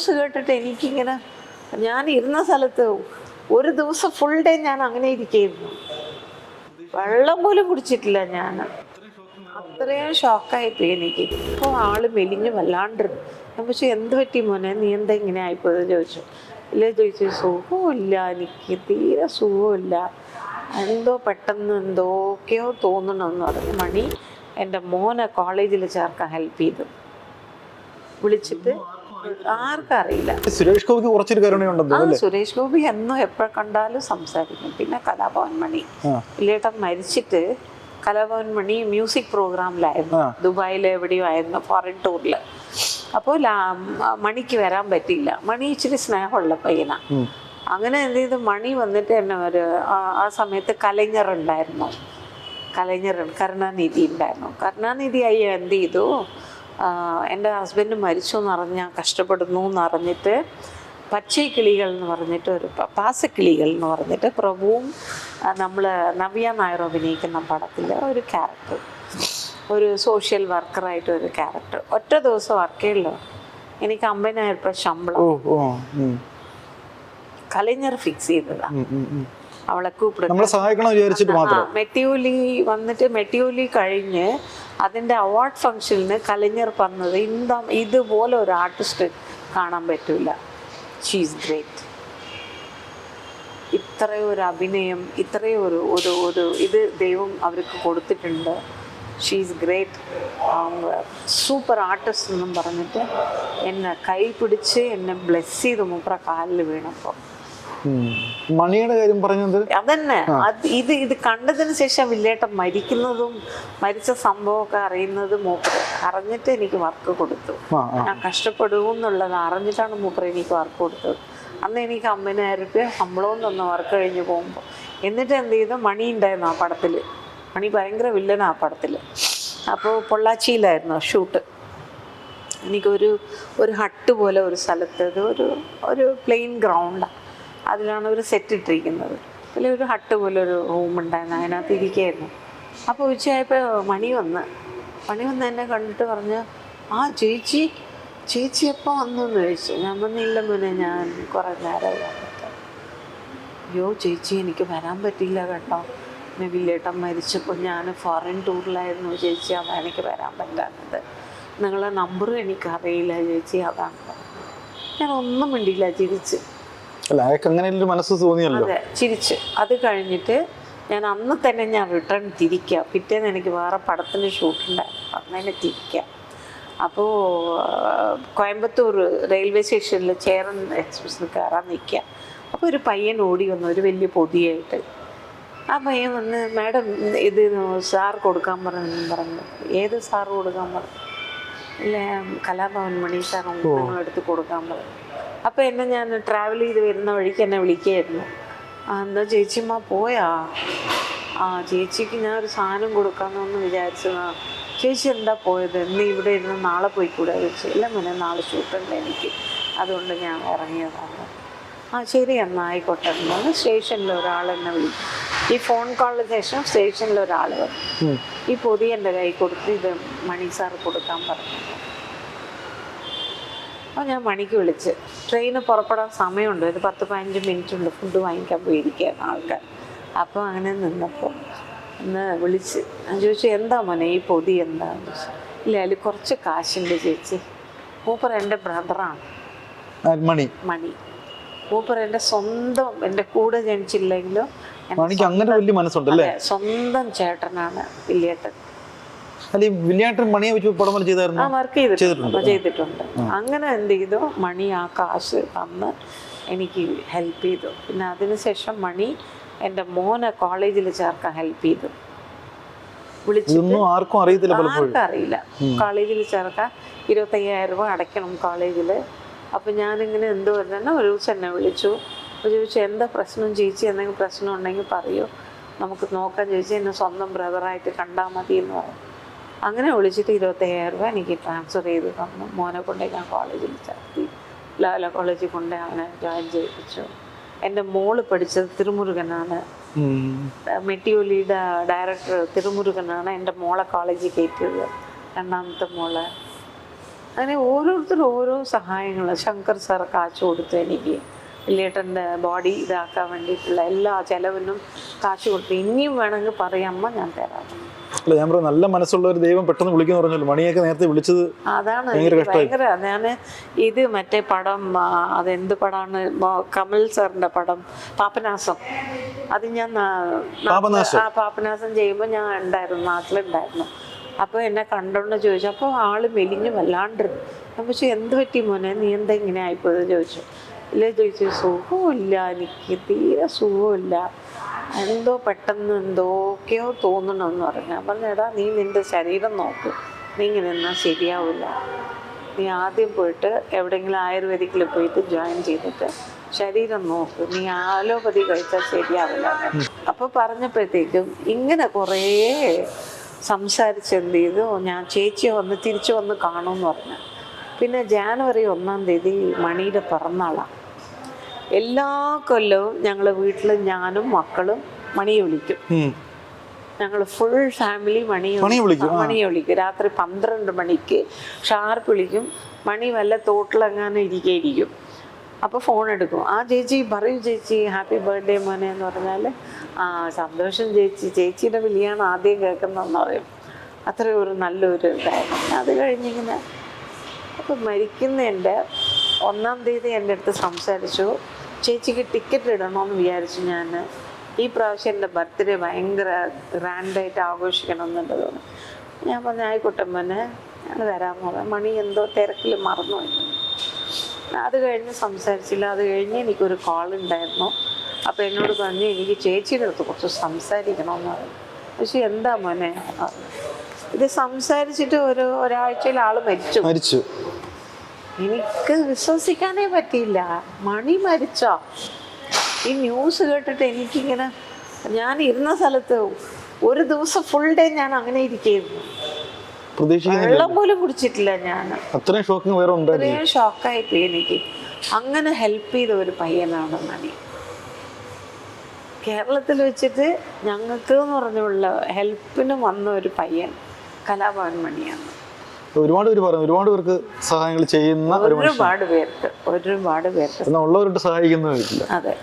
News കേട്ടിട്ട് എനിക്കിങ്ങനെ ഞാൻ ഇരുന്ന സ്ഥലത്ത് ഒരു ദിവസം ഫുൾ ഡേ ഞാൻ അങ്ങനെ ഇരിക്കുകയായിരുന്നു വെള്ളം പോലും കുടിച്ചിട്ടില്ല ഞാൻ. അത്രയും ഷോക്കായിപ്പോയി എനിക്ക്. ഇപ്പോൾ ആൾ മെലിഞ്ഞ് വല്ലാണ്ടിരുന്നു ഞാൻ പക്ഷെ എന്ത് പറ്റി മോനെ? നീ എന്താ ഇങ്ങനെ ആയിപ്പോയെന്ന് ചോദിച്ചു. ഇല്ല ചോദിച്ചു. സുഖമില്ല എനിക്ക്. തീരെ സുഖമില്ല. എന്തോ പെട്ടെന്ന് എന്തോക്കെയോ തോന്നണമെന്ന് പറഞ്ഞു. മണി എന്റെ മോനെ കോളേജിൽ ചേർക്കാൻ ഹെൽപ്പ് ചെയ്തു. വിളിച്ചിട്ട് ആർക്കും അറിയില്ല സുരേഷ് ഗോപിക്ക് കുറച്ചൊരു കരുണയുണ്ടെന്ന് ആ സുരേഷ് ഗോപി എന്നും എപ്പോൾ കണ്ടാലും സംസാരിക്കും. പിന്നെ കലാഭവൻ മണി. ഇല്ലേട്ടൻ മരിച്ചിട്ട് കലാഭവൻ മണി മ്യൂസിക് പ്രോഗ്രാമിലായിരുന്നു. ദുബായിൽ ദുബായിൽ എവിടെയോ ആയിരുന്നു ഫോറിൻ ടൂറിൽ അപ്പോൾ മണിക്ക് വരാൻ പറ്റിയില്ല. മണി ഇച്ചിരി സ്നേഹമുള്ള പയ്യനാ. അങ്ങനെ എന്ത് ചെയ്തു? മണി വന്നിട്ട് എന്നെ ഒരു ആ- സമയത്ത് കലഞ്ഞർ ഉണ്ടായിരുന്നു കലഞ്ഞർ കരുണാനിധി ഉണ്ടായിരുന്നു. കരുണാനിധി അയ്യ എന്ത് ചെയ്തു? എന്റെ ഹസ്ബൻഡ് മരിച്ചു എന്ന് അറിഞ്ഞ് ഞാൻ കഷ്ടപ്പെടുന്നു എന്നറിഞ്ഞിട്ട് പച്ചക്കിളികൾ എന്ന് പറഞ്ഞിട്ട് ഒരു പാസക്കിളികൾ എന്ന് പറഞ്ഞിട്ട് പ്രഭുവും നമ്മൾ നവ്യ നായർ അഭിനയിക്കുന്ന പടത്തിലെ ഒരു ക്യാരക്ടർ ഒരു സോഷ്യൽ വർക്കറായിട്ട് ഒരു ക്യാരക്ടർ ഒറ്റ ദിവസം വർക്ക് ചെയ്യല്ലോ എനിക്ക് അമ്പതിനായിരം രൂപ ശമ്പളം. കലൈഞ്ഞർ ഫിക്സ് ചെയ്തതാ. ഉം, ഉം, ഉം. അവളെ കൂപ്പിടും നമ്മളെ സഹായിക്കണം വിചാരിച്ചിട്ട് മാത്രം. മെട്ടിയോലി വന്നിട്ട് മെട്ടിയോലി കഴിഞ്ഞ് അതിന്റെ അവാർഡ് ഫംഗ്ഷനിന് കലഞ്ഞർ പറഞ്ഞത് ഇന്ത ഇതുപോലെ ഒരു ആർട്ടിസ്റ്റ് കാണാൻ പറ്റൂല. ഷീസ് ഗ്രേറ്റ് ഇത്രയും ഒരു അഭിനയം ഇത്രയും ഒരു ഒരു ഒരു ഇത് ദൈവം അവർക്ക് കൊടുത്തിട്ടുണ്ട്. ഷീസ് ഗ്രേറ്റ് സൂപ്പർ ആർട്ടിസ്റ്റ് എന്നും പറഞ്ഞിട്ട് എന്നെ കൈ പിടിച്ച് എന്നെ ബ്ലെസ് ചെയ്ത് മൂപ്പറ കാലിൽ വീണപ്പോൾ. മണിയുടെ കാര്യം പറഞ്ഞത്? അതന്നെ. അത് ഇത് ഇത് കണ്ടതിന് ശേഷം വില്ലേട്ടൻ മരിക്കുന്നതും മരിച്ച സംഭവമൊക്കെ അറിയുന്നത് മൂപ്പര് അറിഞ്ഞിട്ട് എനിക്ക് വർക്ക് കൊടുത്തു. ഞാൻ കഷ്ടപ്പെടും എന്നുള്ളത് അറിഞ്ഞിട്ടാണ് മൂപ്പര് എനിക്ക് വർക്ക് കൊടുത്തത്. അന്ന് എനിക്ക് അമ്പതിനായിരം രൂപ ശമ്പളവും തന്നെ വർക്ക് കഴിഞ്ഞ് പോകുമ്പോൾ എന്നിട്ട് എന്ത് ചെയ്തു? മണി ഉണ്ടായിരുന്നു ആ പടത്തിൽ മണി ഭയങ്കര വില്ലനാ ആ പടത്തിൽ അപ്പോൾ പൊള്ളാച്ചിയിലായിരുന്നു ഷൂട്ട് എനിക്കൊരു ഒരു ഹട്ട് പോലെ ഒരു സ്ഥലത്ത് ഒരു ഒരു പ്ലെയിൻ ഗ്രൗണ്ടാണ് അതിലാണ് ഒരു സെറ്റ് ഇട്ടിരിക്കുന്നത്. ഒരു ഹട്ട് പോലെ ഒരു റൂം ഉണ്ടായിരുന്നു അതിനകത്ത് ഇരിക്കുകയായിരുന്നു അപ്പോൾ ഉച്ചയായപ്പോൾ മണി വന്ന്. മണി വന്ന് എന്നെ കണ്ടിട്ട് പറഞ്ഞ് ആ ചേച്ചി ചേച്ചി എപ്പോൾ വന്നു എന്ന് ചോദിച്ചു. ഞാൻ വന്നില്ല മോനെ ഞാൻ കുറേ നേരമായി വന്നിട്ട്. അയ്യോ ചേച്ചി എനിക്ക് വരാൻ പറ്റിയില്ല കേട്ടോ. വില്ലേട്ടൻ മരിച്ചപ്പോൾ ഞാൻ ഫോറിൻ ടൂറിലായിരുന്നു ചേച്ചി അതാ എനിക്ക് വരാൻ പറ്റാത്തത് നിങ്ങളെ നമ്പറും എനിക്കറിയില്ല ചേച്ചി അതാണ് ഞാൻ ഒന്നും മിണ്ടിയില്ല ചിരിച്ച്. അല്ല അയാൾക്ക് മനസ്സ് തോന്നിയല്ലോ. അതെ ചിരിച്ച്. അത് കഴിഞ്ഞിട്ട് ഞാൻ അന്ന് തന്നെ ഞാൻ റിട്ടേൺ തിരിക്കുക പിറ്റേന്ന് എനിക്ക് വേറെ പടത്തിന് ഷൂട്ടുണ്ടായിരുന്നു തന്നെ തിരിക്കുക അപ്പോൾ കോയമ്പത്തൂർ റെയിൽവേ സ്റ്റേഷനിൽ ചേരൻ എക്സ്പ്രസ്സിൽ കയറാൻ നിൽക്കുക അപ്പോൾ ഒരു പയ്യൻ ഓടി വന്നു. ഒരു വലിയ പൊതിയായിട്ട്. ആ പയ്യൻ വന്ന് മാഡം ഇത് സാർ കൊടുക്കാൻ പറഞ്ഞു പറഞ്ഞു. ഏത് സാർ കൊടുക്കാൻ പറഞ്ഞു? ഇല്ല കലാഭവൻ മണി സാർ നിങ്ങളെടുത്ത് കൊടുക്കാൻ പറഞ്ഞു. അപ്പോൾ എന്നെ ഞാൻ ട്രാവൽ ചെയ്ത് വരുന്ന വഴിക്ക് എന്നെ വിളിക്കുകയായിരുന്നു ആ എന്താ ചേച്ചിമ്മ പോയാ? ആ ചേച്ചിക്ക് ഞാൻ ഒരു സാധനം കൊടുക്കാമെന്നൊന്ന് വിചാരിച്ചതാ. ചേച്ചി എന്താ പോയത്? ഇന്ന് ഇവിടെ ഇരുന്ന് നാളെ പോയിക്കൂടെ? ചോദിച്ചു ഇല്ല മോനെ നാളെ ഷൂട്ടുണ്ട് എനിക്ക്. അതുകൊണ്ട് ഞാൻ ഇറങ്ങിയതാണ്. ആ ശരി എന്നാൽ ആയിക്കോട്ടെ. എന്നാണ് സ്റ്റേഷനിൽ ഒരാൾ എന്നെ വിളിച്ചു ഈ ഫോൺ കോളിന് ശേഷം സ്റ്റേഷനിൽ ഒരാൾ വന്നു. ഈ പൊതി എന്റെ കൈ കൊടുത്ത് ഇത് മണി സാർ കൊടുക്കാൻ പറഞ്ഞു. അപ്പോൾ ഞാൻ മണിക്ക് വിളിച്ച്. ട്രെയിന് പുറപ്പെടാൻ സമയമുണ്ട്. ഒരു പത്ത് പതിനഞ്ച് മിനിറ്റ് ഉണ്ട്. ഫുഡ് വാങ്ങിക്കാൻ പോയിരിക്കുകയാണ് ആൾക്കാർ. അപ്പോൾ അങ്ങനെ നിന്നപ്പോൾ ഒന്ന് വിളിച്ച്. ഞാൻ ചോദിച്ചു എന്താ മോനെ ഈ പൊതി എന്താന്ന് ചോദിച്ചു. ഇല്ല അതിൽ കുറച്ച് കാശുണ്ട് ചേച്ചി. മൂപ്പർ എന്റെ ബ്രദറാണ് മണി. മണി. മൂപ്പർ എന്റെ സ്വന്തം എന്റെ കൂടെ ജനിച്ചില്ലെങ്കിലും അങ്ങനെ വലിയ മനസ്സുണ്ടല്ലേ? സ്വന്തം ചേട്ടനാണ് വില്ലേട്ടൻ അല്ല ഈ വില്യാട്ടൻ മണിയെ വെച്ച് പടം വരെ ചെയ്തായിരുന്നു? ആ വർക്ക് ചെയ്തിട്ടുണ്ട്. ചെയ്തിട്ടുണ്ട്. അങ്ങനെ എന്ത് ചെയ്തു? മണി ആ കാശ് തന്ന് എനിക്ക് ഹെൽപ്പ് ചെയ്തു. പിന്നെ അതിനുശേഷം മണി എന്റെ മോനെ കോളേജിൽ ചേർക്കാൻ ഹെൽപ്പ് ചെയ്തു. ആർക്കും അറിയത്തില്ല ആർക്കും അറിയില്ല. കോളേജിൽ ചേർക്കാൻ ഇരുപത്തയ്യായിരം രൂപ അടയ്ക്കണം കോളേജിൽ അപ്പം ഞാനിങ്ങനെ എന്ത് പറഞ്ഞാൽ ഒരു ദിവസം എന്നെ വിളിച്ചു. ചോദിച്ചു എന്താ പ്രശ്നം ചേച്ചി? എന്തെങ്കിലും പ്രശ്നം ഉണ്ടെങ്കിൽ പറയൂ. നമുക്ക് നോക്കാൻ ചോദിച്ചു എന്നെ സ്വന്തം ബ്രദറായിട്ട് കണ്ടാൽ മതി എന്ന് പറഞ്ഞു. അങ്ങനെ വിളിച്ചിട്ട് ഇരുപത്തയ്യായിരം രൂപ എനിക്ക് ട്രാൻസ്ഫർ ചെയ്ത് തന്നു. മോനെ കൊണ്ടേ ഞാൻ കോളേജിൽ ചേർത്തി. ലാല കോളേജിൽ കൊണ്ട് അവനെ ജോയിൻ ചെയ്യിപ്പിച്ചു. എന്റെ മോൾ പഠിച്ചത് തിരുമുരുകനാണ്. മെറ്റിയോലിയുടെ മെട്ടിയൊലിയുടെ ഡയറക്ടർ തിരുമുരുകനാണ് എന്റെ മോളെ കോളേജിൽ കയറ്റിയത്. രണ്ടാമത്തെ മോളെ. അങ്ങനെ ഓരോരുത്തരും ഓരോ സഹായങ്ങൾ ശങ്കർ സാർ കാച്ചു കൊടുത്തു എനിക്ക്. വലിയേട്ടന്റെ ബോഡി ഇതാക്കാൻ വേണ്ടിയിട്ടുള്ള എല്ലാ ചെലവിനും കാശ് കൊടുത്തു ഇനിയും വേണമെങ്കിൽ പറയാമ്മ ഞാൻ തരാം. അല്ല ഞാൻ പറയാം നല്ല മനസ്സുള്ള ഒരു ദൈവം പെട്ടെന്ന് വിളിക്കുന്നു പറഞ്ഞല്ലോ. മണിയൊക്കെ നേരത്തെ വിളിച്ചത് അതാണ് ഭയങ്കര ഞാൻ ഇത് മറ്റേ പടം അതെന്ത് പടമാണ് കമൽ സാറിന്റെ പടം പാപനാസം അത് ഞാൻ. ആ പാപനാസം ചെയ്യുമ്പോൾ ഞാൻ ഉണ്ടായിരുന്നു നാട്ടിലുണ്ടായിരുന്നു. അപ്പോൾ എന്നെ കണ്ടോണ്ട് ചോദിച്ചു അപ്പോൾ ആൾ മെലിഞ്ഞു വല്ലാണ്ടിരുന്നു ഞാൻ പക്ഷെ എന്ത് പറ്റി മോനെ? നീ എന്താ ഇങ്ങനെ ആയിപ്പോയെന്ന്? ചോദിച്ചു. ഇല്ല ചോദിച്ചു സുഖമില്ല എനിക്ക് തീരെ സുഖമില്ല. എന്തോ പെട്ടെന്ന് എന്തൊക്കെയോ തോന്നണമെന്ന് പറഞ്ഞു. ഞാൻ പറഞ്ഞു എടാ നീ നിന്റെ ശരീരം നോക്ക്. നീ ഇങ്ങനെ എന്നാൽ ശരിയാവില്ല. നീ ആദ്യം പോയിട്ട് എവിടെയെങ്കിലും ആയുർവേദിക്കിൽ പോയിട്ട് ജോയിൻ ചെയ്തിട്ട് ശരീരം നോക്ക്. നീ ആലോപതി കഴിച്ചാൽ ശരിയാവില്ല. അപ്പോൾ പറഞ്ഞപ്പോഴത്തേക്കും ഇങ്ങനെ കുറേ സംസാരിച്ച് എന്ത് ചെയ്തു. ഞാൻ ചേച്ചി വന്ന് തിരിച്ചു വന്ന് കാണുമെന്ന് പറഞ്ഞു. പിന്നെ ജാനുവരി ഒന്നാം തീയതി മണിയുടെ പിറന്നാളാണ്. എല്ലാ കൊല്ലവും ഞങ്ങൾ വീട്ടിൽ ഞാനും മക്കളും മണി വിളിക്കും. ഞങ്ങൾ ഫുൾ ഫാമിലി മണി വിളിക്കും, മണി വിളിക്കും രാത്രി പന്ത്രണ്ട് മണിക്ക് ഷാർപ്പ് വിളിക്കും. മണി വല്ല തോട്ടിലെങ്ങാനും ഇരിക്കും അപ്പോൾ ഫോൺ എടുക്കും. ആ ചേച്ചി പറയൂ ചേച്ചി ഹാപ്പി ബർത്ത്ഡേ മോനെ എന്ന് പറഞ്ഞാൽ ആ സന്തോഷം ചേച്ചി. ചേച്ചിയുടെ വിളിയാണ് ആദ്യം കേൾക്കുന്നതെന്ന് പറയും. അത്ര ഒരു നല്ലൊരു ഇതായിരുന്നു. അത് കഴിഞ്ഞിങ്ങനെ. അപ്പോൾ മരിക്കുന്നതിന്റെ ഒന്നാം തീയതി എന്റെ അടുത്ത് സംസാരിച്ചു. ചേച്ചിക്ക് ടിക്കറ്റ് ഇടണമെന്ന് വിചാരിച്ചു ഞാൻ ഈ പ്രാവശ്യം എന്റെ ബർത്ത്ഡേ ഭയങ്കര ഗ്രാൻഡായിട്ട് ആഘോഷിക്കണം എന്നുള്ളത് ഞാൻ പറഞ്ഞു ആയിക്കോട്ടെ മോനെ പറഞ്ഞു മണി എന്തോ തിരക്കിൽ മറന്നു. അത് കഴിഞ്ഞ് സംസാരിച്ചില്ല. അത് കഴിഞ്ഞ് എനിക്കൊരു കോൾ ഉണ്ടായിരുന്നു. അപ്പോൾ എന്നോട് പറഞ്ഞു എനിക്ക് ചേച്ചിയുടെ അടുത്ത് കുറച്ച് സംസാരിക്കണമെന്ന് പറഞ്ഞു. പക്ഷെ എന്താ മോനെ? ഇത് സംസാരിച്ചിട്ട് ഒരു ഒരാഴ്ചയിൽ ആൾ മരിച്ചു. മരിച്ചു. എനിക്ക് വിശ്വസിക്കാനേ പറ്റിയില്ല. മണി മരിച്ചോ? ഈ ന്യൂസ് കേട്ടിട്ട് എനിക്കിങ്ങനെ ഞാൻ ഇരുന്ന സ്ഥലത്ത് ഒരു ദിവസം ഫുൾ ഡേ ഞാൻ അങ്ങനെ ഇരിക്കുന്നു വെള്ളം പോലും കുടിച്ചിട്ടില്ല ഞാൻ. അത്രയും ഷോക്കിംഗ് വേറെ അത്രയും ഷോക്കായി പോയി എനിക്ക്. അങ്ങനെ ഹെൽപ്പ് ചെയ്ത ഒരു പയ്യനാണ് മണി. കേരളത്തിൽ വെച്ചിട്ട് ഞങ്ങൾക്ക് എന്ന് പറഞ്ഞുള്ള ഹെൽപ്പിന് വന്ന ഒരു പയ്യൻ കലാഭവൻ മണിയാണ്. ഒരുപാട് പേര് പറഞ്ഞു ഒരുപാട് പേർക്ക് സഹായങ്ങൾ ചെയ്യുന്ന ഒരു ഒരുപാട് പേർക്ക് ഒരുപാട് പേർക്ക് ഉള്ളവരോട് ഉള്ളവരോട്ട് സഹായിക്കുന്നതും അതെ.